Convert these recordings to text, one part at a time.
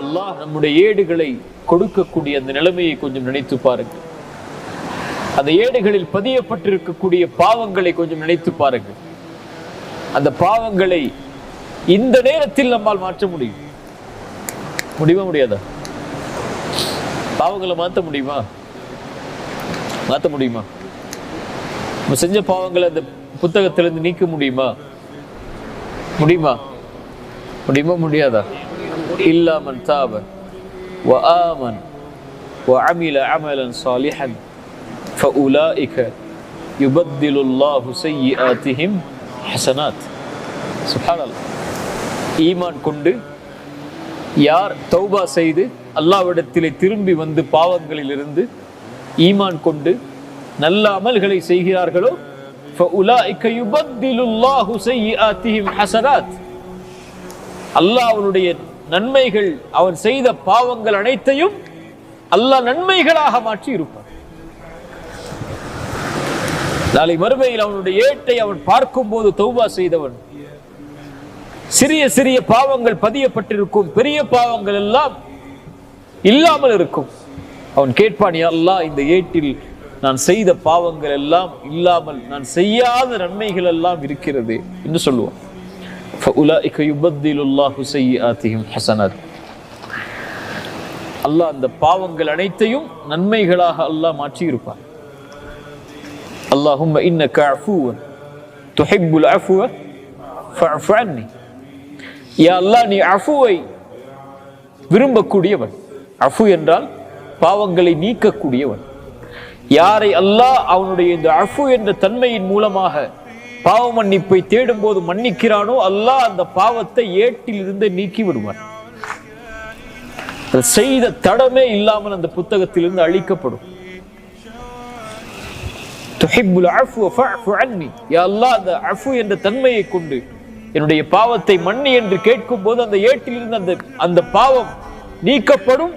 அல்லாஹ் நம்முடைய ஏடுகளை கொடுக்கக்கூடிய அந்த நிலைமையை கொஞ்சம் நினைத்து பாருங்கள். அந்த ஏடுகளில் பதியப்பட்டிருக்கக்கூடிய பாவங்களை கொஞ்சம் நினைத்து பாருங்கள். அந்த பாவங்களை இந்த நேரத்தில் நம்மால் மாற்ற முடியும். முடியுமா முடியாதா? பாவங்களை மாற்ற முடியுமா? மாற்ற முடியுமா? நம்ம செஞ்ச பாவங்களை அந்த புத்தகத்திலிருந்து நீக்க முடியுமா முடியுமா முடியுமா முடியாதா إلا من تاب وآمن وعمل عملا صالحا فأولئك يبدل الله سيئاتهم حسنات سبحان الله ஈமான் கொண்டு யார் தௌபா செய்து அல்லாவிடத்திலே திரும்பி வந்து பாவங்களிலிருந்து ஈமான் கொண்டு நல்ல அமல்களை செய்கிறார்களோ அல்லாஹ் அவனுடைய நன்மைகள் அவன் செய்த பாவங்கள் அனைத்தையும் அல்லாஹ் நன்மைகளாக மாற்றி இருப்பான் நாளை மறுமையில் அவனுடைய ஏட்டை அவன் பார்க்கும் போது தௌபா செய்தவன். சிறிய சிறிய பாவங்கள் பதியப்பட்டிருக்கும் பெரிய பாவங்கள் எல்லாம் இல்லாமல் இருக்கும். அவன் கேட்பான் அல்லாஹ் இந்த ஏட்டில் நான் செய்த பாவங்கள் எல்லாம் இல்லாமல் நான் செய்யாத நன்மைகள் எல்லாம் இருக்கிறது என்று சொல்லுவோம். அல்லாஹ் அந்த பாவங்கள் அனைத்தையும் நன்மைகளாக அல்லாஹ் மாற்றி இருப்பார் அல்லாஹும் நீ அஃபுவை விரும்பக்கூடியவன். அஃபு என்றால் பாவங்களை நீக்கக்கூடியவன். யாரை அல்லாஹ் அவனுடைய இந்த அஃபு என்ற தன்மையின் மூலமாக பாவ மன்னிப்பை தேடும் போது மன்னிக்கிறானோ அல்லாஹ் அந்த பாவத்தை ஏட்டில் இருந்து நீக்கி விடுவான். செய்த தடமே இல்லாமல் அந்த புத்தகத்திலிருந்து அழிக்கப்படும். அல்லாஹ் என்ற தன்மையை கொண்டு என்னுடைய பாவத்தை மன்னி என்று கேட்கும் போது அந்த ஏட்டிலிருந்து அந்த அந்த பாவம் நீக்கப்படும்.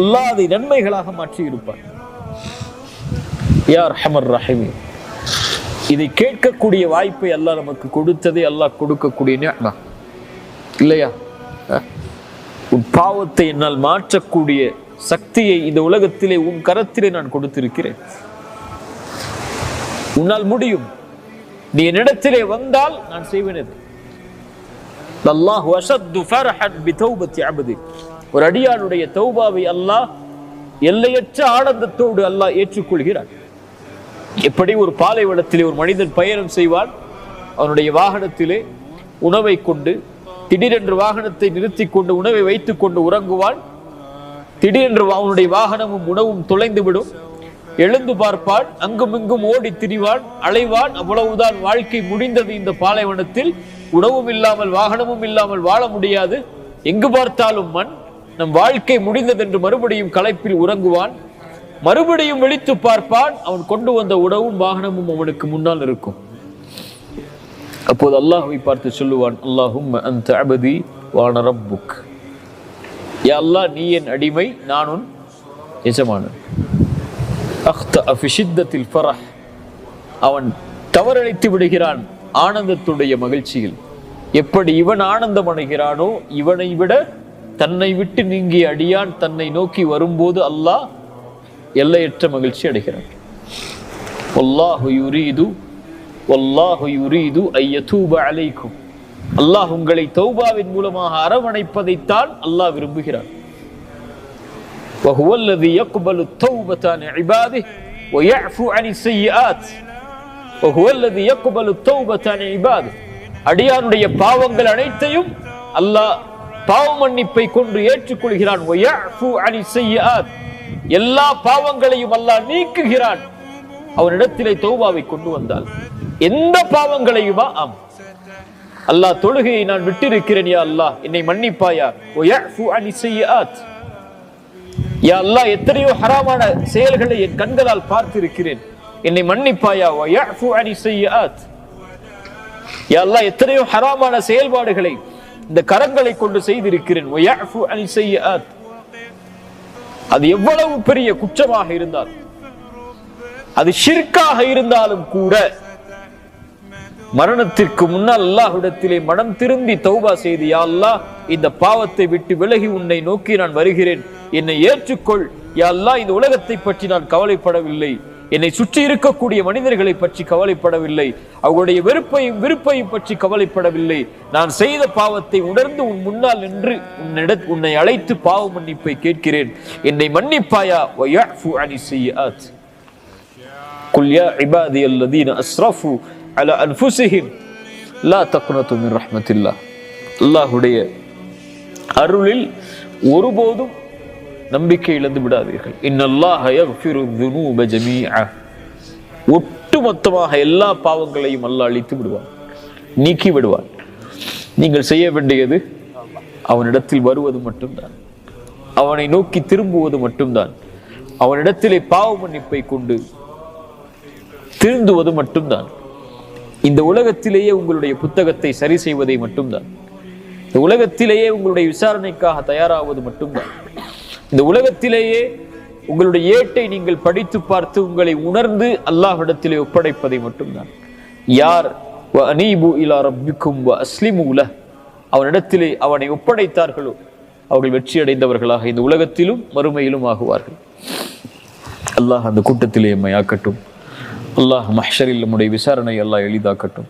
அல்லாஹ் அதை நன்மைகளாக மாற்றி இருப்பார் யார் ஹமர் ரஹிமி? இதை கேட்கக்கூடிய வாய்ப்பை அல்லாஹ் நமக்கு கொடுத்ததே அல்லாஹ் கொடுக்கக்கூடிய இல்லையா? உன் பாவத்தை என்னால் மாற்றக்கூடிய சக்தியை இந்த உலகத்திலே உன் கரத்திலே நான் கொடுத்திருக்கிறேன். உன்னால் முடியும். நீ என்னிடத்திலே வந்தால் நான் செய்வேன் இது அல்லாஹ் அஷத்து ஃபர்ஹன் பிதௌபத்தி அபதி ஒரு அடியானுடைய தௌபாவை அல்லாஹ் எல்லையற்ற ஆனந்தத்தோடு அல்லாஹ் ஏற்றுக்கொள்கிறான். எப்படி ஒரு பாலைவனத்திலே ஒரு மனிதன் பயணம் செய்வான்? அவனுடைய வாகனத்திலே உணவை கொண்டு திடீரென்று வாகனத்தை நிறுத்தி கொண்டு உணவை வைத்துக் கொண்டு உறங்குவான். திடீரென்று அவனுடைய வாகனமும் உணவும் தொலைந்துவிடும். எழுந்து பார்ப்பான் அங்கும் இங்கும் ஓடி திரிவான் அலைவான். அவ்வளவுதான் வாழ்க்கை முடிந்தது இந்த பாலைவனத்தில். உணவும் இல்லாமல் வாகனமும் இல்லாமல் வாழ முடியாது. எங்கு பார்த்தாலும் மண் நம் வாழ்க்கை முடிந்ததென்று மறுபடியும் களைப்பில் உறங்குவான். மறுபடியும் விழித்து பார்ப்பான். அவன் கொண்டு வந்த உணவும் வாகனமும் அவனுக்கு முன்னால் இருக்கும். அப்போது அல்லாஹுவை பார்த்து சொல்லுவான் அல்லாஹும் அந்த அபதி வான ரப்புக். யா அல்லாஹ் நீ என் அடிமை நான் உன் எஜமானன். அஹ்த அஃபிஷித்தத்தில் ஃபரஹ். அவன் தவறளித்து விடுகிறான் ஆனந்தத்துடைய மகிழ்ச்சியில். எப்படி இவன் ஆனந்தம் அடைகிறானோ இவனை விட தன்னை விட்டு நீங்கிய அடியான் தன்னை நோக்கி வரும்போது அல்லாஹ் எல்லையற்ற மகிழ்ச்சி அடைகிறான் வல்லாஹு யுரீது வல்லாஹு யுரீது ஐயதூப அலைக்கும் அல்லாஹ் உங்களை தௌபாவின் மூலமாக அரவணைப்பதைத்தான் அல்லாஹ் விரும்புகிறான் وهو الذي يقبل التوبة عن عباده ويعفو عن السيئات وهو الذي يقبل التوبة عن عباده அடியானுடைய பாவங்கள் அனைத்தையும் அல்லாஹ் பாவ மன்னிப்பை கொண்டு ஏற்றுக்கொள்கிறான். எல்லா பாவங்களையும் அல்லாஹ் நீக்குகிறான். அவனிடத்திலே தௌபாவை கொண்டு வந்தால். எந்த பாவங்களையுமா? ஆம். அல்லாஹ் தொழுகையை நான் விட்டிருக்கிறேன் யா அல்லாஹ். என்னை மன்னிப்பாயா? யா அல்லாஹ் எத்தனையோ ஹராமான செயல்களை என் கண்களால் பார்த்திருக்கிறேன். என்னை மன்னிப்பாயா? யா அல்லாஹ் எத்தனையோ ஹராமான செயல்பாடுகளை இந்த கரங்களை கொண்டு செய்திருக்கிறேன். அது எவ்வளவு பெரிய குற்றமாக இருந்தால் அது ஷிர்காக இருந்தாலும் கூட மரணத்திற்கு முன்னால் அல்லாஹ்விடத்திலே மனம் திரும்பி தௌபா செய்து யா அல்லாஹ் இந்த பாவத்தை விட்டு விலகி உன்னை நோக்கி நான் வருகிறேன். என்னை ஏற்றுக்கொள். யா அல்லாஹ் இந்த உலகத்தை பற்றி நான் கவலைப்படவில்லை. என்னை சுற்றி இருக்கக்கூடிய மனிதர்களை பற்றி கவலைப்படவில்லை. அவர்களுடைய வெறுப்பையும் விருப்பையும் பற்றி கவலைப்படவில்லை. நான் செய்த பாவத்தை உணர்ந்து உன் முன்னால் நின்று உன்னிட உன்னை அழைத்து பாவ மன்னிப்பை கேட்கிறேன். என்னை மன்னிப்பாயா? குல் யா இபாதி அல்லதீன் அஸ்ரஃபு அல அன்ஃபுசிஹிம். லா தக்னத்து மின் ரஹ்மத்தில்லா. அல்லாஹுடைய அருளில் ஒருபோதும் நம்பிக்கை இழந்து விடாதீர்கள். இன்னல்லாஹ ஒட்டுமொத்தமாக எல்லா பாவங்களையும் அல்லாஹ் அழித்து விடுவான். நீக்கி விடுவான். நீங்கள் செய்ய வேண்டியது அவனிடத்தில் வருவது மட்டும்தான். அவனை நோக்கி திரும்புவது மட்டும்தான். அவனிடத்திலே பாவ மன்னிப்பை கொண்டு திருந்துவது மட்டும்தான். இந்த உலகத்திலேயே உங்களுடைய புத்தகத்தை சரி செய்வதை மட்டும்தான். இந்த உலகத்திலேயே உங்களுடைய விசாரணைக்காக தயாராவது மட்டும்தான். இந்த உலகத்திலேயே உங்களுடைய ஏட்டை நீங்கள் படித்து பார்த்து உங்களை உணர்ந்து அல்லாஹ்விடத்திலே ஒப்படைப்பதை மட்டும்தான். யார்? வ அனீபு இலா ரப்பிக்கும் அஸ்லிமு அவனிடத்திலே அவனை ஒப்படைத்தார்களோ அவர்கள் வெற்றி அடைந்தவர்களாக இந்த உலகத்திலும் மறுமையிலும் ஆகுவார்கள். அல்லாஹ் அந்த கூட்டத்திலே எம்மை ஆக்கட்டும். அல்லாஹ் மஹரில் நம்முடைய விசாரணை அல்லாஹ் எளிதாக்கட்டும்.